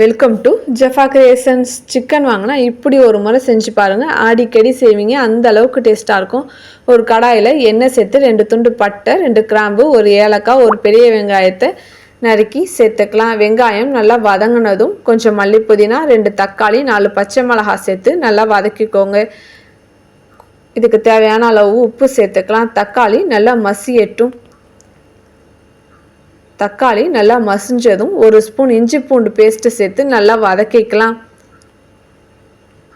Welcome to Jaffa creations chicken வாங்கினா இப்படி ஒரு முறை செஞ்சு பாருங்கள் அடிக்கடி செய்வீங்க. அந்த அளவுக்கு டேஸ்ட்டாக இருக்கும். ஒரு கடாயில் எண்ணெய் சேர்த்து ரெண்டு துண்டு பட்டை ரெண்டு கிராம்பு ஒரு ஏலக்காய் ஒரு பெரிய வெங்காயத்தை நறுக்கி சேர்த்துக்கலாம். வெங்காயம் நல்லா வதங்கினதும் கொஞ்சம் மல்லி புதினா ரெண்டு தக்காளி நாலு பச்சை மிளகாய் சேர்த்து நல்லா வதக்கிக்கோங்க. இதுக்கு தேவையான அளவு உப்பு சேர்த்துக்கலாம். தக்காளி நல்லா மசியட்டும். தக்காளி நல்லா மசிஞ்சதும் ஒரு ஸ்பூன் இஞ்சி பூண்டு பேஸ்ட்டு சேர்த்து நல்லா வதக்கிக்கலாம்.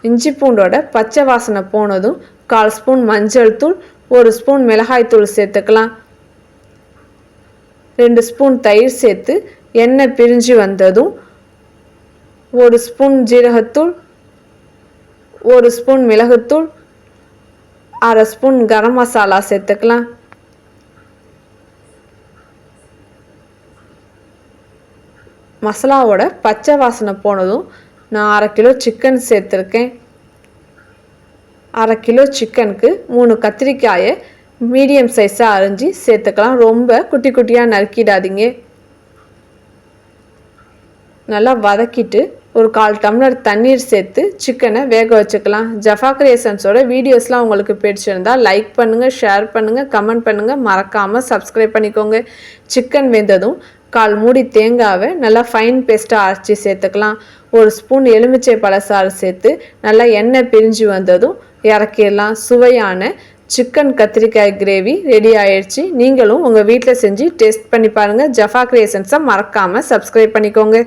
இஞ்சி பூண்டோட பச்சை வாசனை போனதும் கால் ஸ்பூன் மஞ்சள் தூள் ஒரு ஸ்பூன் மிளகாய் தூள் சேர்த்துக்கலாம். ரெண்டு ஸ்பூன் தயிர் சேர்த்து எண்ணெய் பிரிஞ்சு வந்ததும் ஒரு ஸ்பூன் ஜீரகத்தூள் ஒரு ஸ்பூன் மிளகுத்தூள் அரை ஸ்பூன் கரம் மசாலா சேர்த்துக்கலாம். மசாலாவோட பச்சை வாசனை போனதும் நான் அரை கிலோ சிக்கன் சேர்த்துருக்கேன். அரை கிலோ சிக்கனுக்கு மூணு கத்திரிக்காயை மீடியம் சைஸாக அரிஞ்சு சேர்த்துக்கலாம். ரொம்ப குட்டி குட்டியாக நறுக்கிடாதீங்க. நல்லா வதக்கிட்டு ஒரு கால் டம்ளர் தண்ணீர் சேர்த்து சிக்கனை வேக வச்சுக்கலாம். ஜஃபா கிரியேஷன்ஸோட வீடியோஸ்லாம் உங்களுக்கு பிடிச்சிருந்தால் லைக் பண்ணுங்கள் ஷேர் பண்ணுங்கள் கமெண்ட் பண்ணுங்கள் மறக்காமல் சப்ஸ்கிரைப் பண்ணிக்கோங்க. சிக்கன் வெந்ததும் கால் மூடி தேங்காவை நல்லா ஃபைன் பேஸ்ட்டாக அரைச்சி சேர்த்துக்கலாம். ஒரு ஸ்பூன் எலுமிச்சை பழசாறு சேர்த்து நல்லா எண்ணெய் பிரிஞ்சு வந்ததும் இறக்கிடலாம். சுவையான சிக்கன் கத்திரிக்காய் கிரேவி ரெடி ஆயிடுச்சு. நீங்களும் உங்கள் வீட்டில் செஞ்சு டேஸ்ட் பண்ணி பாருங்கள் ஜஃபா கிரியேஷன்ஸை மறக்காமல் சப்ஸ்கிரைப் பண்ணிக்கோங்க.